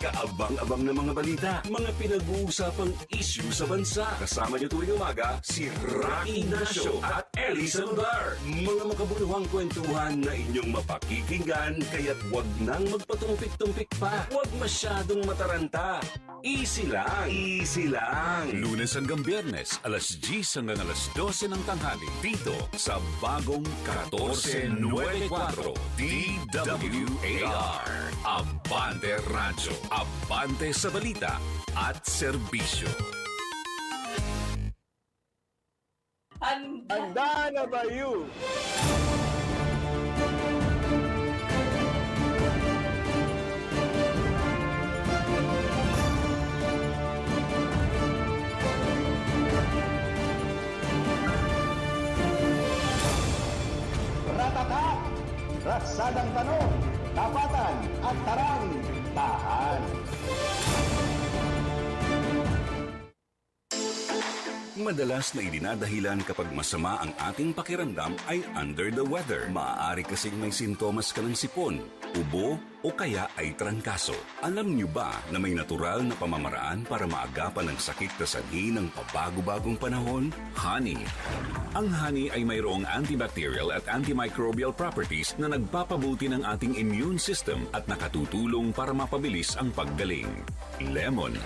kaabang-abang na mga balita, mga pinag-uusapang issue sa bansa. Kasama niyo tuwing umaga, si Rocky Ignacio at Ellie Saludar. Mga makabuluhang kwentuhan na inyong mapakikinggan, kaya't wag nang magpatumpik-tumpik pa. Huwag masyadong mataranta. Easy lang, easy lang. Lunes hanggang Biyernes, alas 10 hanggang alas 12 ng tanghali. Dito sa bagong 1494 DWAR. Abante Radyo. Abante sa balita at serbisyo. Handa na ba you? Ratata! Ratsadang tanong, tapatan at tarang, tahan. Madalas na idinadahilan kapag masama ang ating pakiramdam ay under the weather. Maaari kasing may sintomas ka ng sipon, ubo o kaya ay trangkaso. Alam niyo ba na may natural na pamamaraan para maagapan ang sakit na sanhi ng pabago-bagong panahon? Honey. Ang honey ay mayroong antibacterial at antimicrobial properties na nagpapabuti ng ating immune system at nakatutulong para mapabilis ang paggaling. Lemon.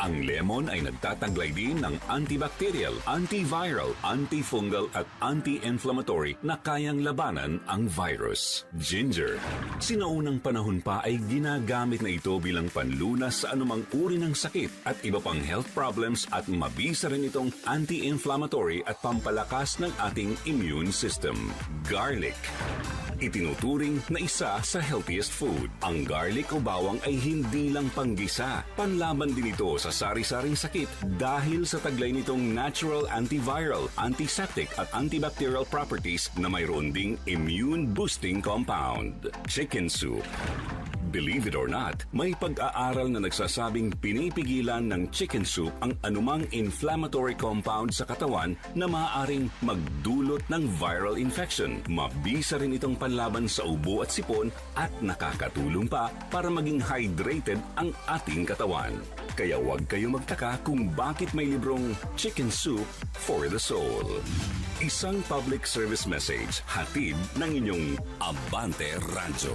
Ang lemon ay nagtataglay din ng antibacterial, antiviral, antifungal at anti-inflammatory na kayang labanan ang virus. Ginger. Sinaunang panahon pa ay ginagamit na ito bilang panlunas sa anumang uri ng sakit at iba pang health problems at mabisa rin itong anti-inflammatory at pampalakas ng ating immune system. Garlic. Itinuturing na isa sa healthiest food. Ang garlic o bawang ay hindi lang panggisa. Panlaban din ito sa sari-saring sakit dahil sa taglay nitong natural antiviral, antiseptic at antibacterial properties na mayroon ding immune boosting compound. Chicken soup. Believe it or not, may pag-aaral na nagsasabing pinipigilan ng chicken soup ang anumang inflammatory compound sa katawan na maaaring magdulot ng viral infection. Mabisa rin itong panlaban sa ubo at sipon at nakakatulong pa para maging hydrated ang ating katawan. Kaya huwag kayo magtaka kung bakit may librong Chicken Soup for the Soul. Isang public service message hatid ng inyong Abante Radyo.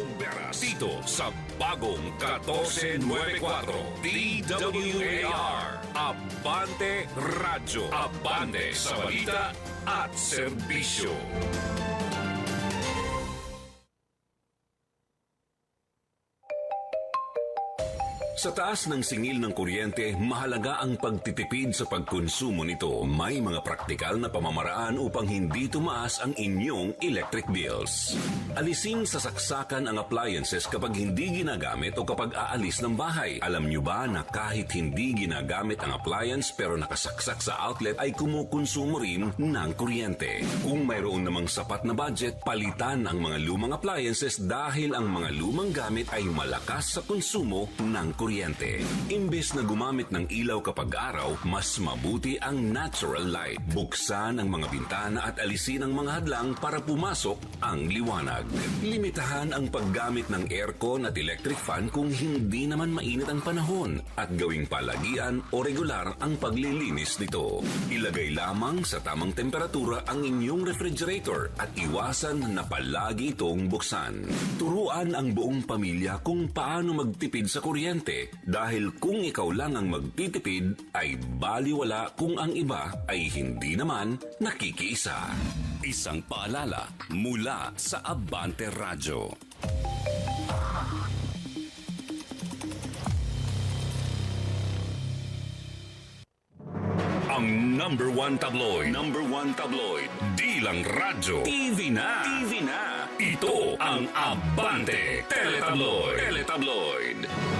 Oberas. Dito sa bagong 1494 DWAR. Abante Radyo. Abante sa balita at serbisyo. Sa taas ng singil ng kuryente, mahalaga ang pagtitipid sa pagkonsumo nito. May mga praktikal na pamamaraan upang hindi tumaas ang inyong electric bills. Alisin sa saksakan ang appliances kapag hindi ginagamit o kapag aalis ng bahay. Alam nyo ba na kahit hindi ginagamit ang appliance pero nakasaksak sa outlet ay kumukonsumo rin ng kuryente. Kung mayroon namang sapat na budget, palitan ang mga lumang appliances dahil ang mga lumang gamit ay malakas sa konsumo ng kuryente. Imbes na gumamit ng ilaw kapag araw, mas mabuti ang natural light. Buksan ang mga bintana at alisin ang mga hadlang para pumasok ang liwanag. Limitahan ang paggamit ng aircon at electric fan kung hindi naman mainit ang panahon at gawing palagian o regular ang paglilinis nito. Ilagay lamang sa tamang temperatura ang inyong refrigerator at iwasan na palagi itong buksan. Turuan ang buong pamilya kung paano magtipid sa kuryente dahil kung ikaw lang ang magtitipid ay baliwala kung ang iba ay hindi naman nakikiisa. Isang paalala mula sa Abante Radyo. Ang number one tabloid. Number one tabloid. Di lang radyo. TV na. TV na. Ito ang Abante Teletabloid. Teletabloid.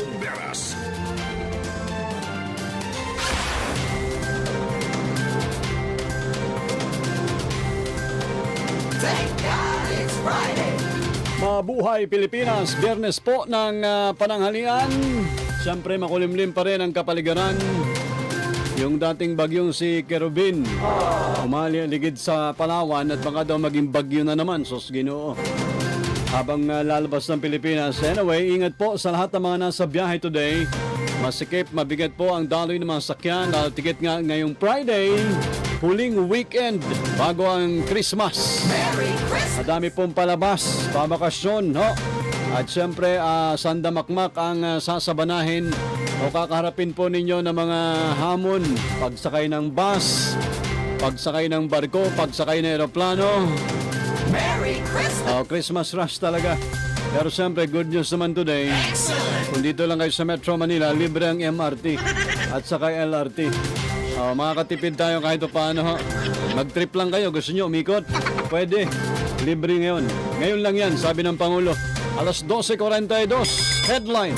Barry Oberas. Barry Oberas. Mabuhay Pilipinas, biyernes po ng ah, pananghalian. Siyempre makulimlim pa rin ang kapaligiran. Yung dating bagyong si Kerubin, umaligid sa Palawan at baka daw maging bagyo na naman, sos ginoo. Habang lalabas ng Pilipinas. Anyway, ingat po sa lahat ng mga nasa biyahe today. Masikip, mabigat po ang daloy ng mga sakyan. Lalo tikit nga ngayong Friday, huling weekend bago ang Christmas. Madami pong palabas, pabakasyon, no? At siyempre, ah, sandamakmak ang ah, sasabanahin o kakaharapin po ninyo ng mga hamon. Pagsakay ng bus, pagsakay ng barko, pagsakay ng aeroplano. Oh, Christmas rush talaga. Pero siyempre, good news naman today. Kung dito lang kayo sa Metro Manila, libre ang MRT at saka LRT. Oh, makakatipid tayo kahit paano. Mag-trip lang kayo. Gusto nyo umikot? Pwede. Libre ngayon. Ngayon lang yan, sabi ng Pangulo. Alas 12.42, headline.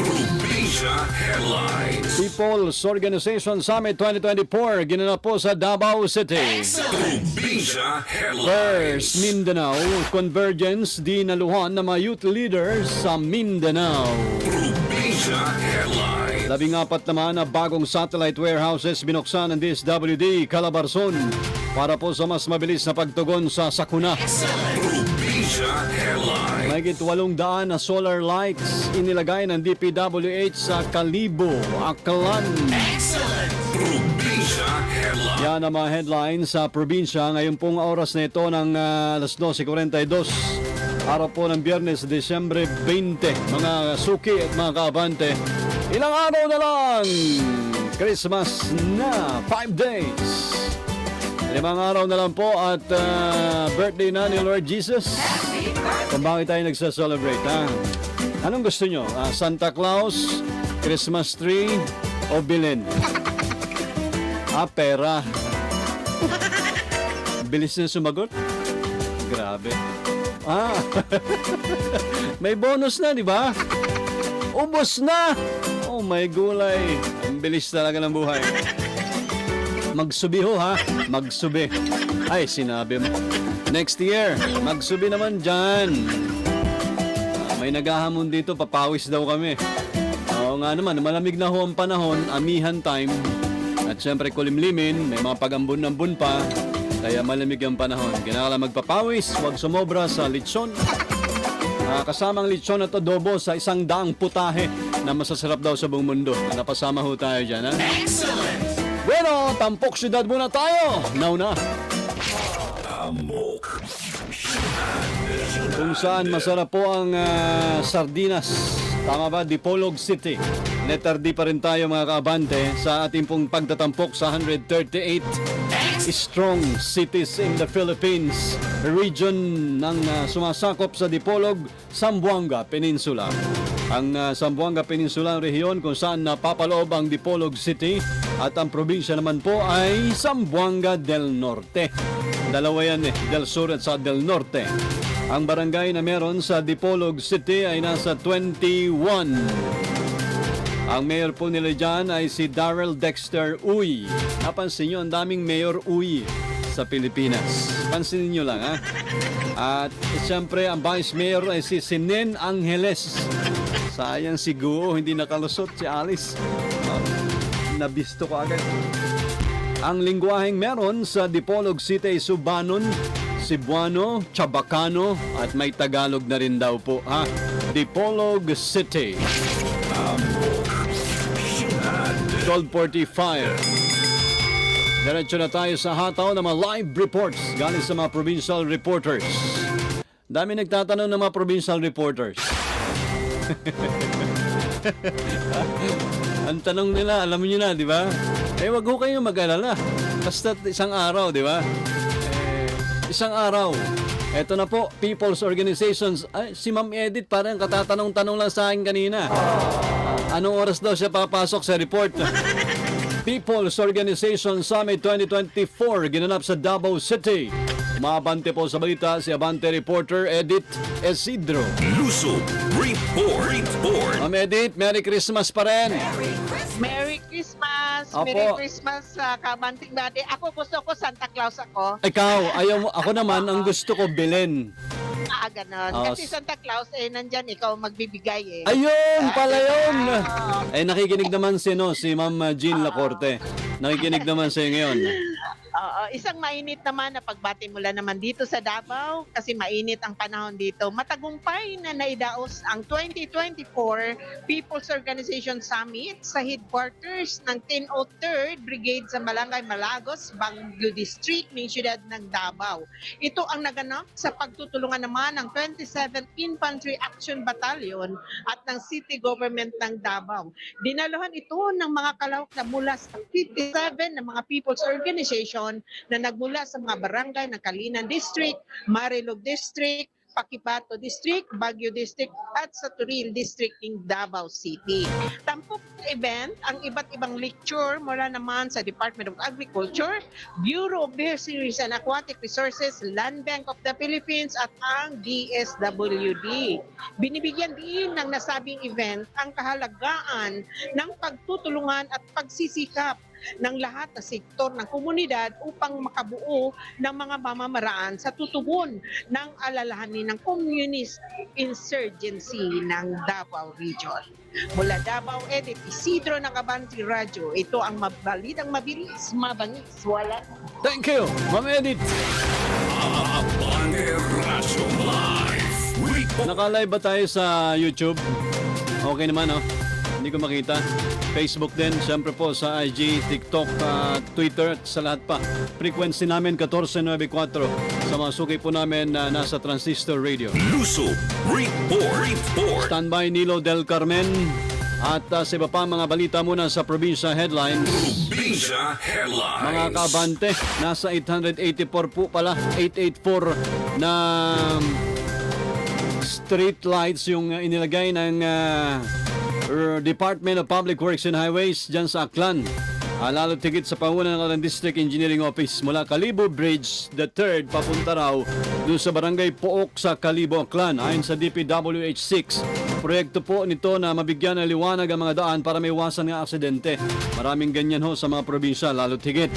Headlines. People's Organization Summit 2024 ginanap po sa Davao City. Probinsya Headlines. First, Mindanao Convergence dinaluhan ng mga youth leaders sa Mindanao. Probinsya Headlines. Labing apat naman na bagong satellite warehouses binuksan ng DSWD Calabarzon para po sa mas mabilis na pagtugon sa sakuna. Probinsya Headlines. Mahigit walong daan na solar lights inilagay ng DPWH sa Kalibo, Aklan. Probinsya Headlines. Yan ang mga headlines sa probinsya ngayon pong oras na ito ng ah, alas 12.42. Araw po ng biyernes, Desyembre 20. Mga suki at mga kaabante, ilang araw na lang! Christmas na 5 days. Limang araw na lang po at ah, birthday na ni Lord Jesus. Kung bakit tayo nagsa-celebrate, ha? Anong gusto nyo? Ah, Santa Claus, Christmas tree, o bilin? Ah, pera. Bilis na sumagot. Grabe. Ah, may bonus na, di ba? Ubos na! Oh my gulay. Ang bilis talaga ng buhay. Magsubi ho ha. Magsubi. Ay, sinabi mo. Next year, magsubi naman dyan. May naghahamon dito, papawis daw kami. Oo nga naman, malamig na ho ang panahon, amihan time. At syempre kulimlimin, may mga pag-ambon-ambon pa. Kaya malamig ang panahon. Kinakala magpapawis, huwag sumobra sa lechon. Ah, kasamang lechon at adobo sa isang daang putahe na masasarap daw sa buong mundo. Napasama ho tayo dyan, ha? Bueno, tampok syudad muna tayo. Now na. Kung saan masarap po ang ah, sardinas. Tama ba? Dipolog City. Letter D pa rin tayo mga kaabante sa ating pong pagtatampok sa 138 strong cities in the Philippines. Region ng ah, sumasakop sa Dipolog, Zamboanga Peninsula. Ang ah, Zamboanga Peninsula ang rehiyon kung saan napapaloob ang Dipolog City at ang probinsya naman po ay Zamboanga del Norte. Dalawa yan eh, Del Sur at sa Del Norte. Ang barangay na meron sa Dipolog City ay nasa 21. Ang mayor po nila dyan ay si Darrell Dexter Uy. Napansin nyo, ang daming mayor Uy sa Pilipinas. Pansinin nyo lang ha. At siyempre, ang vice mayor ay si Sinen Angeles. Sayang si Guo, hindi nakalusot si Alice. Ah, nabisto ko agad. Ang lingwaheng meron sa Dipolog City ay Subanon, Cebuano, Chabacano at may Tagalog na rin daw po ha. Dipolog City. 1245. Diretso na tayo sa hataw ng mga live reports galing sa mga provincial reporters. Dami nagtatanong ng mga provincial reporters. Ang tanong nila, alam niyo na, di ba? Eh, wag ho kayong mag-alala. Basta isang araw, di ba? Isang araw. Eto na po, People's Organizations. Ay, si Ma'am Edith parang katatanong-tanong lang sa akin kanina. Anong oras daw siya papasok sa report? People's Organization Summit 2024 ginanap sa Davao City. Umabante po sa balita si Abante reporter Edith Esidro. Luso Report. Report. Ma'am Edith, Merry Christmas pa rin. Merry Christmas. Merry Christmas! Opo. Merry Christmas sa kabanting dati. Ako gusto ko Santa Claus ako. Ikaw, ayaw mo, ako naman, ang gusto ko, Belen. Ah, ganon. Oh, Kasi Santa Claus, eh, nandyan ikaw magbibigay eh. Ayun, pala yun! Eh, nakikinig naman si, no, si Ma'am Jean Lacorte. Nakikinig naman sa'yo ngayon. Oo, isang mainit naman na pagbati mula naman dito sa Davao kasi mainit ang panahon dito. Matagumpay na naidaos ang 2024 People's Organization Summit sa headquarters ng 1003rd Brigade sa Malangay, Malagos, Baguio District ng siyudad ng Davao. Ito ang naganap sa pagtutulungan naman ng 27th Infantry Action Battalion at ng City Government ng Davao. Dinaluhan ito ng mga kalahok na mula sa 57 ng mga people's organization na nagmula sa mga barangay ng Kalinan District, Marilog District, Pakipato District, Baguio District at sa Turil District in Davao City. Tampok ng event ang iba't ibang lecture mula naman sa Department of Agriculture, Bureau of Fisheries and Aquatic Resources, Land Bank of the Philippines at ang DSWD. Binibigyan din ng nasabing event ang kahalagaan ng pagtutulungan at pagsisikap ng lahat na sektor ng komunidad upang makabuo ng mga mamamaraan sa tutugon ng alalahanin ng communist insurgency ng Davao Region. Mula Davao Edit, Isidro ng Abanti Radio. Ito ang mabalitang mabilis, mabangis, wala Thank you, Ma'am. Report. Naka-live ba tayo sa YouTube? Okay naman, no? Hindi ko makita. Facebook din, siyempre po sa IG, TikTok, ah, Twitter, at sa lahat pa. Frequency namin 1494 sa mga suki po namin na nasa Transistor Radio. Luso Report. Report. Standby Nilo Del Carmen at ah, sa iba pa mga balita muna sa probinsya headlines. Probinsya Headlines. Mga kabante, nasa 884 po pala, 884 na street lights yung uh, inilagay ng uh, Department of Public Works and Highways dyan sa Aklan. Ah, lalo tigit sa pangunan ng District Engineering Office mula Kalibo Bridge, the third, papunta raw doon sa barangay Pook sa Kalibo, Aklan. Ayon sa DPWH6, proyekto po nito na mabigyan ng liwanag ang mga daan para may iwasan ng aksidente. Maraming ganyan ho sa mga probinsya, lalo tigit.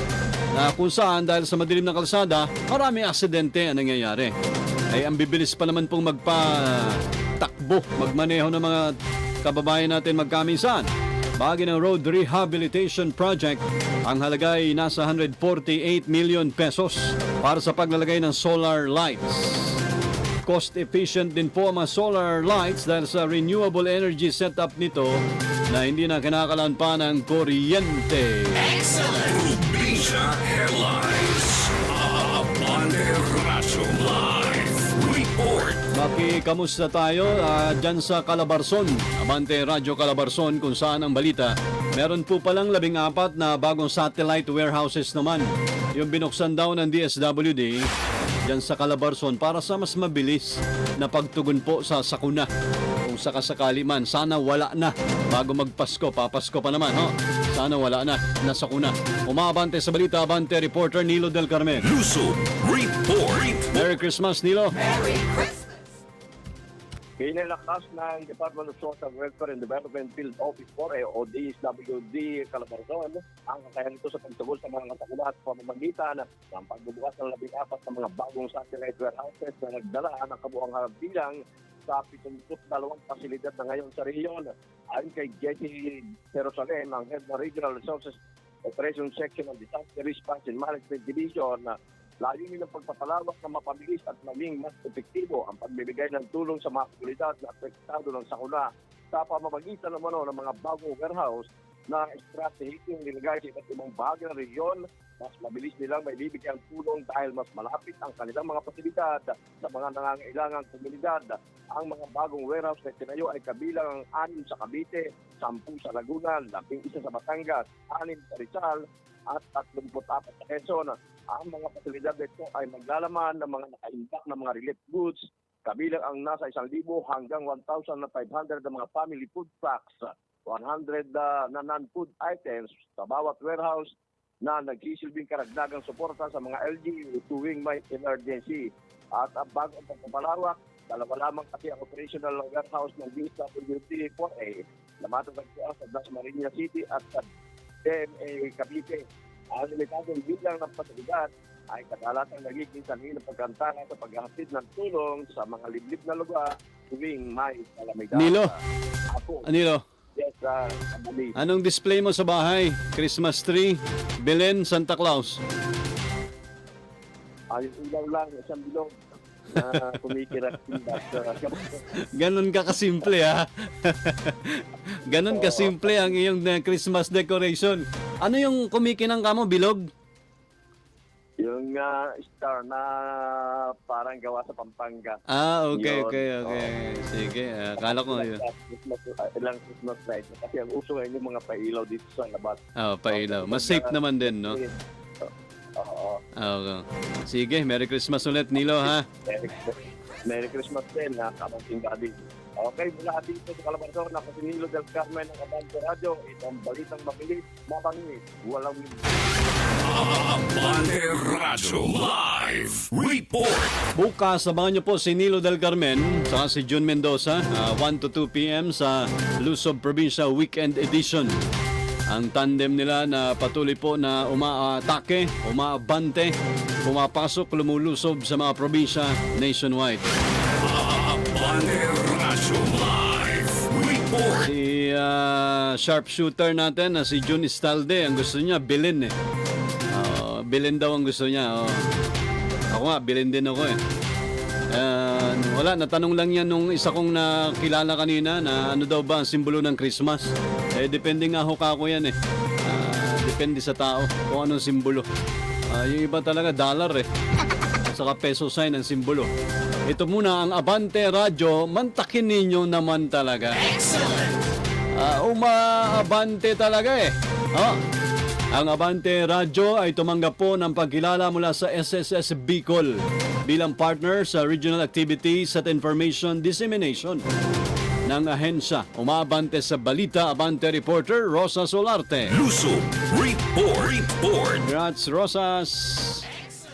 Na kung saan dahil sa madilim na kalsada, maraming aksidente ang nangyayari. Ay ang bibilis pa naman pong magpa-takbo, magmaneho ng mga kababayan natin magkaminsan. Bagay ng Road Rehabilitation Project, ang halaga ay nasa 148 million pesos para sa paglalagay ng solar lights. Cost efficient din po ang mga solar lights dahil sa renewable energy setup nito na hindi na kinakalan pa ng kuryente. Probinsya Headlines. Abante Razo Live. Report. Maki, kamusta tayo Ah, dyan sa Calabarzon? Abante Radyo Calabarzon kung saan ang balita. Meron po palang labing apat na bagong satellite warehouses naman. Yung binuksan daw ng DSWD dyan sa Calabarzon para sa mas mabilis na pagtugon po sa sakuna. Kung sakasakali man, sana wala na. Bago magpasko, papasko pa naman, ho? Sana wala na. Nasa kuna. Umabante sa balita, abante reporter Nilo Del Carmen. Lusob Report. Merry Christmas, Nilo. Merry Christmas. Pinalakas ng Department of Social Welfare and Development Field Office 4 o DSWD Calabarzon ang kakayahan nito sa pagtugol sa mga kasagulat at pamamagitan ng pagbubukas ng labing apat na mga bagong satellite warehouses na nagdala ng kabuang bilang sa 72 pasilidad na ngayon sa rehiyon. Ayon kay Jesse Jerusalem, ang head ng Regional Resources Operation Section ng Disaster Response and Management Division, layunin ng pagpapalawak na mapabilis at maging mas epektibo ang pagbibigay ng tulong sa mga komunidad na apektado ng sakuna sa pamamagitan naman ng mga bagong warehouse na estratehikong nilagay sa iba't ibang bahagi ng rehiyon, mas mabilis nilang may bibigyan tulong dahil mas malapit ang kanilang mga pasilidad sa mga nangangailangang komunidad. Ang mga bagong warehouse na tinayo ay kabilang ang anim sa Cavite, sampu sa Laguna, labing isa sa Batangas, anim sa Rizal, at 34 sa Quezon. Ang mga pasilidad nito ay maglalaman ng mga nakaimbak na mga relief goods, kabilang ang nasa 1,000 hanggang 1,500 na mga family food packs, 100 uh, na non-food items sa bawat warehouse na nagsisilbing karagdagang suporta sa mga LGU tuwing may emergency. At ang bagong pagpapalawak, dalawa lamang kasi ang operational warehouse ng DSWD 4A na matatagpuan sa Dasmariñas City at sa DMA Cavite. Ang limitadong bilang ng pasilidad ay kadalasang nagiging sanhi ng pagkantana sa paghahatid ng tulong sa mga liblib na lugar tuwing may kalamidad. Nilo. Ako, Nilo, yes, uh, Kamali. anong display mo sa bahay? Christmas tree, Belen, Santa Claus. Ay, ilaw lang, isang bilog na kumikirat sa Ganon ka kasimple ha. Ganon kasimple ang iyong uh, Christmas decoration. Ano yung kumikinang ka mo, bilog? Yung ah, star na parang gawa sa Pampanga. Ah, okay, Yun. okay, okay. Sige, ah, akala ko yun. Christmas, ah, ilang Christmas lights. Kasi ang uso ngayon yung mga pailaw dito sa labas. Oh, pailaw. Mas safe naman din, no? Oo. Oo. Sige, Merry Christmas ulit, Nilo, ha? Merry, Merry Christmas din, ha, Kamanting Daddy. Okay, mula dito sa Calabarzon, ako si Nilo del Carmen ng Abante Radio. Itong balitang mabilis, mabangis, walang Abante Radyo Live Report. Bukas, samahan niyo po si Nilo del Carmen saka si June Mendoza, ah, 1 to 2 p.m. sa Luzon Provincia Weekend Edition. Ang tandem nila na patuloy po na umaatake, umaabante, pumapasok, lumulusob sa mga probinsya nationwide. Radyo Live Report. Si ah, sharpshooter natin na si June Istalde, ang gusto niya, bilin eh. Oo, bilin daw ang gusto niya. oo. Ako nga, bilin din ako eh. Ah, wala, natanong lang yan nung isa kong nakilala kanina na ano daw ba ang simbolo ng Christmas. Eh, depende nga ho kako yan eh. Ah, depende sa tao kung anong simbolo. Ah, yung iba talaga dollar eh. Saka peso sign ang simbolo. Ito muna ang Abante Radio. Mantakin ninyo naman talaga. Ah, umaabante talaga eh. Oh. Ang Abante Radyo ay tumanggap po ng pagkilala mula sa SSS Bicol bilang partner sa Regional Activities at Information Dissemination ng ahensya. Umabante sa balita Abante reporter Rosa Solarte. Lusob Report. Report. Congrats Rosas!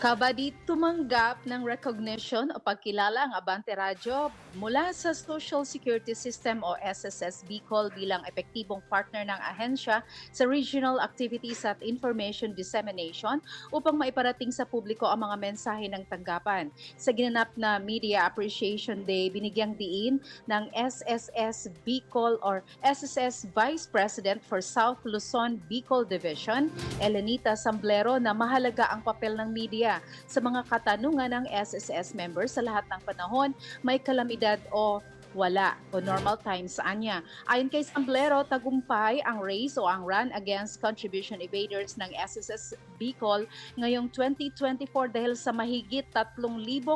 Kabadit tumanggap ng recognition o pagkilala ang Abante Radio mula sa Social Security System o SSS Bicol bilang epektibong partner ng ahensya sa regional activities at information dissemination upang maiparating sa publiko ang mga mensahe ng tanggapan. Sa ginanap na Media Appreciation Day, binigyang diin ng SSS Bicol or SSS Vice President for South Luzon Bicol Division, Elenita Samblero na mahalaga ang papel ng media sa mga katanungan ng SSS members sa lahat ng panahon, may kalamidad o wala o normal times sa anya. Ayon kay Samblero, tagumpay ang race o ang run against contribution evaders ng SSS Bicol ngayong 2024 dahil sa mahigit 3,000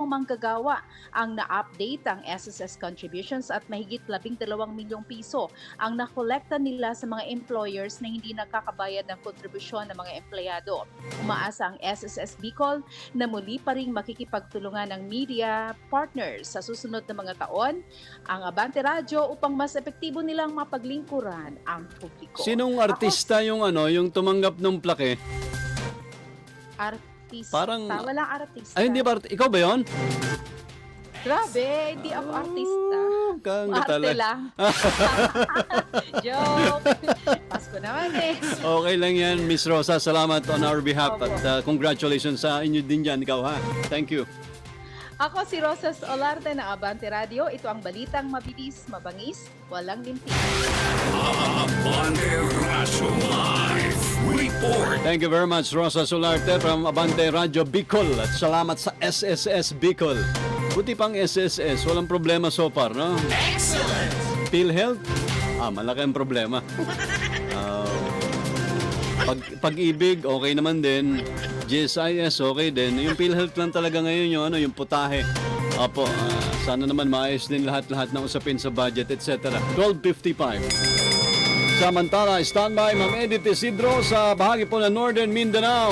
manggagawa ang na-update ang SSS contributions at mahigit 12 milyong piso ang nakolekta nila sa mga employers na hindi nakakabayad ng kontribusyon ng mga empleyado. Umaasa ang SSS Bicol na muli pa ring makikipagtulungan ng media partners sa susunod na mga taon ang Abante Radio upang mas epektibo nilang mapaglingkuran ang publiko. Sinong artista yung ano, yung tumanggap ng plaque? Artista. Parang- Walang artista. Ay, hindi ba? Ikaw ba yon? Grabe, hindi ako artista. Kang Arte tala. lang. Joke. Pasko naman eh. Okay lang yan, Miss Rosa. Salamat on our behalf at uh, congratulations sa inyo din dyan, ikaw ha. Thank you. Ako si Rosas Olarte ng Abante Radio. Ito ang balitang mabilis, mabangis, walang limpi. Abante Radyo Live Report. Thank you very much, Rosa Solarte from Abante Radio Bicol. At salamat sa SSS Bicol. Buti pang SSS, walang problema so far, no? Excellent. PhilHealth? Ah, malaki ang problema. Ah, pag, pag-ibig, okay naman din. GSIS, okay din. Yung PhilHealth lang talaga ngayon yung, ano, yung putahe. Apo, ah, sana naman maayos din lahat-lahat ng usapin sa budget, etc. 12.55. Samantala, standby Ma'am Edith Isidro sa bahagi po ng Northern Mindanao.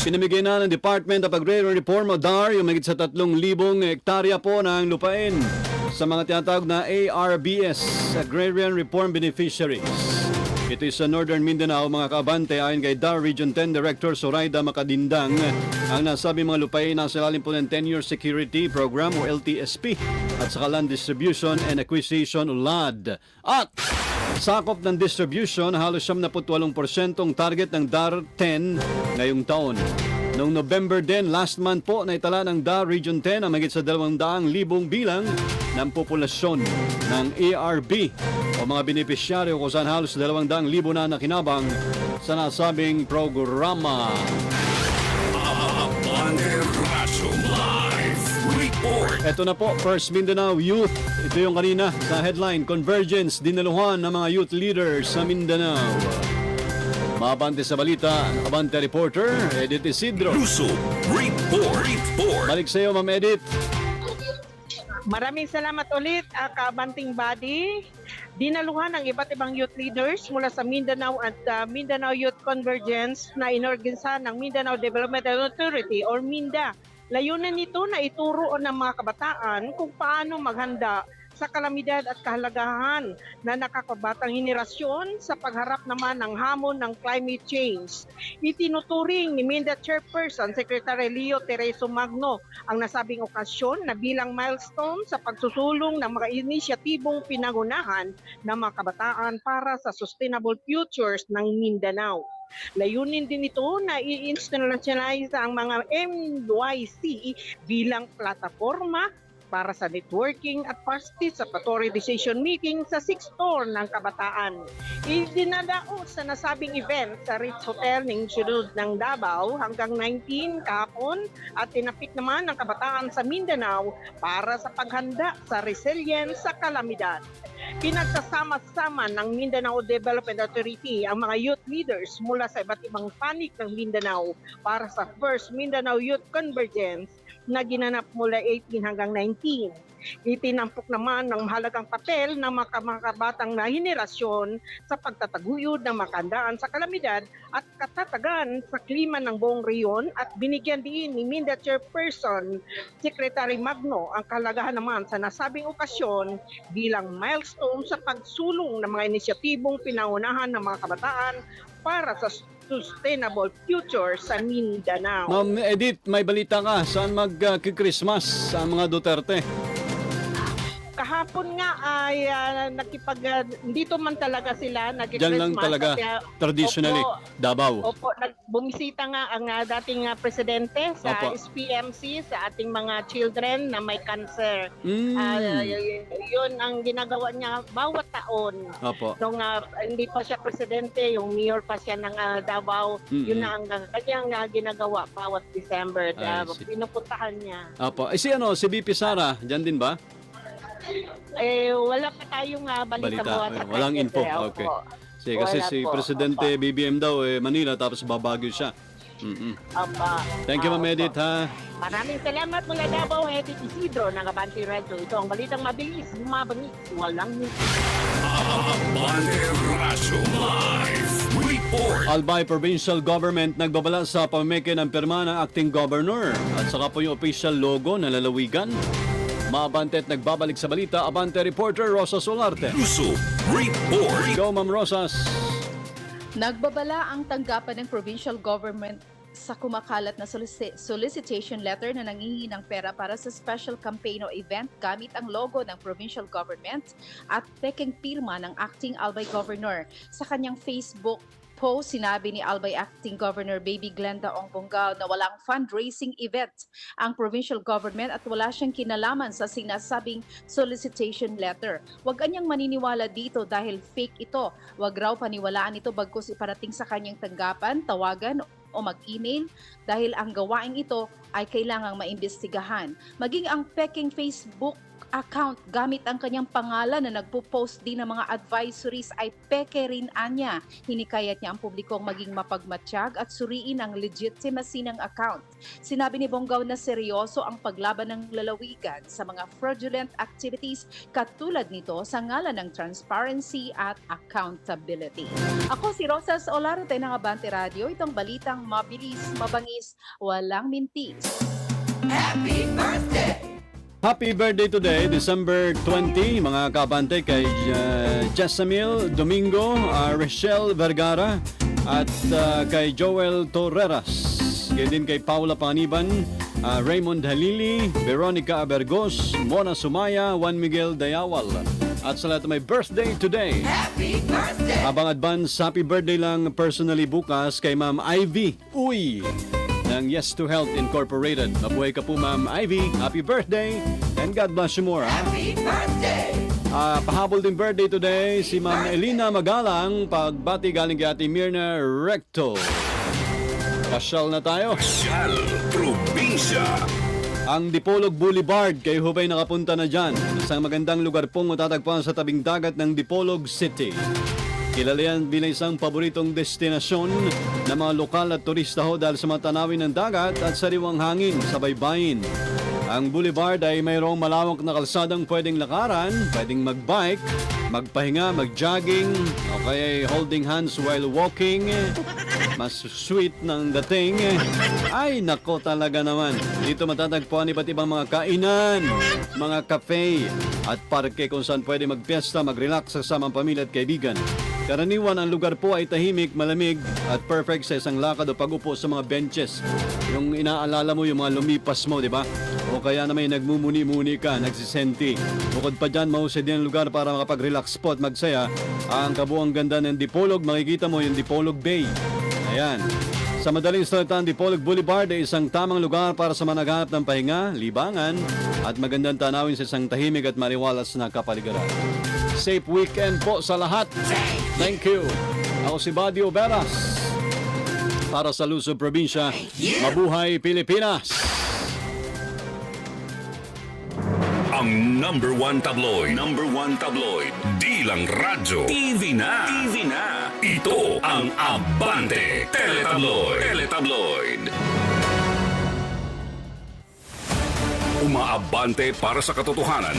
Pinamigay na ng Department of Agrarian Reform o DAR yung magit sa 3,000 hektarya po ng lupain sa mga tinatawag na ARBS, Agrarian Reform Beneficiaries. Ito sa Northern Mindanao, mga kaabante, ayon kay DAR Region 10 Director Soraida Makadindang, ang nasabi mga lupain nasa ilalim po ng 10-year Security Program o LTSP at sa Land Distribution and Acquisition o LAD. At Sakop ng distribution, halos 78% ang target ng DAR 10 ngayong taon. Noong November din, last month po, naitala ng DAR Region 10 ang magit sa 200,000 bilang ng populasyon ng ARB o mga benepisyaryo kung saan halos 200,000 na nakinabang sa nasabing programa. Ito na po, First Mindanao Youth. Ito yung kanina sa headline, Convergence, dinaluhan ng mga youth leaders sa Mindanao. Mabante sa balita, ang Abante Reporter, Edith Isidro. Luso Report. Report. Balik sa iyo, Ma'am Edith. Maraming salamat ulit, uh, Kabanting Body. Dinaluhan ng iba't ibang youth leaders mula sa Mindanao at uh, Mindanao Youth Convergence na inorganisa ng Mindanao Development Authority or MINDA. Layunan nito na ituro ng mga kabataan kung paano maghanda sa kalamidad at kahalagahan na nakakabatang henerasyon sa pagharap naman ng hamon ng climate change. Itinuturing ni Minda Chairperson Secretary Leo Tereso Magno ang nasabing okasyon na bilang milestone sa pagsusulong ng mga inisyatibong pinangunahan ng mga kabataan para sa sustainable futures ng Mindanao. Layunin din ito na i-institutionalize ang mga MYC bilang plataforma para sa networking at participatory decision making sa sixth floor ng kabataan. Idinadao sa nasabing event sa Ritz Hotel ng Sunod ng Davao hanggang 19 kahapon at tinapik naman ng kabataan sa Mindanao para sa paghanda sa resilience sa kalamidad. Pinagsasama-sama ng Mindanao Development Authority ang mga youth leaders mula sa iba't ibang panig ng Mindanao para sa First Mindanao Youth Convergence na ginanap mula 18 hanggang 19. Itinampok naman ng mahalagang papel ng mga makabatang na henerasyon sa pagtataguyod ng makandaan sa kalamidad at katatagan sa klima ng buong reyon at binigyan din ni Minda Chairperson Secretary Magno ang kalagahan naman sa nasabing okasyon bilang milestone sa pagsulong ng mga inisyatibong pinangunahan ng mga kabataan para sa sustainable future sa Mindanao. Ma'am Edith, may balita ka. Saan mag-Christmas ang mga Duterte? Kahapon nga ay ah, nakipag ah, dito man talaga sila nag-Christmas. Diyan lang talaga, At, traditionally, Opo, Davao. opo nag bumisita nga ang ah, dating ah, presidente sa Opo. SPMC sa ating mga children na may cancer. Mm. Y- yun ang ginagawa niya bawat taon. Opo. Nung ah, hindi pa siya presidente, yung mayor pa siya ng ah, Davao, Mm-mm. yun na ang ah, kanyang ah, ginagawa bawat December. See. pinupuntahan niya. Opo. Eh si ano, si BP Sara, dyan din ba? Eh, wala pa tayong ah, balita, Balita, buhat eh, walang info. Okay. opo. Si, kasi Wala si po. Presidente BBM daw eh, Manila tapos babagyo siya. Mm-mm. Thank you, Ma'am. Edith, ha? Maraming salamat mula Davao, Edith Isidro ng Abanti Radio. Ito ang balitang mabilis, mabangis, walang Abante Radyo Live Report. Albay Provincial Government nagbabala sa pamimigay ng pirma ng acting governor at saka po yung official logo na lalawigan. Maabante at nagbabalik sa balita, Abante reporter Rosa Solarte. Lusob Report. Go, Ma'am Rosas. Nagbabala ang tanggapan ng provincial government sa kumakalat na solici- solicitation letter na nangihingi ng pera para sa special campaign o event gamit ang logo ng provincial government at peking pirma ng acting Albay Governor. Sa kanyang Facebook post, sinabi ni Albay Acting Governor Baby Glenda Ong Bongao na walang fundraising event ang provincial government at wala siyang kinalaman sa sinasabing solicitation letter. Huwag anyang maniniwala dito dahil fake ito. Huwag raw paniwalaan ito bagkus iparating sa kanyang tanggapan, tawagan o mag-email dahil ang gawaing ito ay kailangang maimbestigahan. Maging ang peking Facebook account gamit ang kanyang pangalan na nagpo-post din ng mga advisories ay peke rin anya. Hinikayat niya ang publikong maging mapagmatsyag at suriin ang legitimacy ng account. Sinabi ni Bonggao na seryoso ang paglaban ng lalawigan sa mga fraudulent activities katulad nito sa ngalan ng transparency at accountability. Ako si Rosas Olarte ng Abante Radio. Itong balitang mabilis, mabangis, walang mintis. Happy birthday! Happy birthday today, December 20, mga kabante kay uh, Jessamil Domingo, uh, Rochelle Vergara, at uh, kay Joel Torreras. Kaya din kay Paula Paniban, uh, Raymond Halili, Veronica Abergos, Mona Sumaya, Juan Miguel Dayawal. At sa lahat may birthday today, Happy birthday! Abang advance, happy birthday lang personally bukas kay Ma'am Ivy Uy ng Yes to Health Incorporated. Mabuhay ka po Ma'am Ivy. Happy birthday and God bless you more. Ha? Happy birthday! Ah, pahabol din birthday today si Ma'am Elina Magalang. Pagbati galing kay Ate Mirna Recto. Pasyal na tayo. Shal Probinsya. Ang Dipolog Boulevard, kayo hubay nakapunta na dyan. Isang magandang lugar pong matatagpuan sa tabing dagat ng Dipolog City. Kilala yan bilang isang paboritong destinasyon ng mga lokal at turista ho dahil sa mga ng dagat at sariwang hangin sa baybayin. Ang boulevard ay mayroong malawak na kalsadang pwedeng lakaran, pwedeng magbike, magpahinga, magjogging, o kaya ay holding hands while walking. Mas sweet ng dating. Ay, nako talaga naman. Dito matatagpuan iba't ibang mga kainan, mga cafe, at parke kung saan pwede magpiesta, mag-relax kasama ang pamilya at kaibigan. Karaniwan ang lugar po ay tahimik, malamig at perfect sa isang lakad o pag-upo sa mga benches. Yung inaalala mo yung mga lumipas mo, di ba? O kaya na may nagmumuni-muni ka, nagsisenti. Bukod pa dyan, mahusay din ang lugar para makapag-relax po at magsaya. Ang kabuang ganda ng Dipolog, makikita mo yung Dipolog Bay. Ayan. Sa madaling salita, Dipolog Boulevard ay isang tamang lugar para sa managhanap ng pahinga, libangan, at magandang tanawin sa isang tahimik at mariwalas na kapaligiran. Safe weekend po sa lahat. Thank you. Ako si Badio Veras. Para sa Luzon Probinsya, mabuhay Pilipinas! Ang number one tabloid. Number one tabloid. Di lang radyo. TV na. TV na. Ito ang Abante Teletabloid. Teletabloid. Umaabante para sa katotohanan.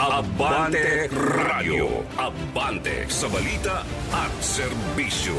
Abante Radio. Abante sa balita at serbisyo.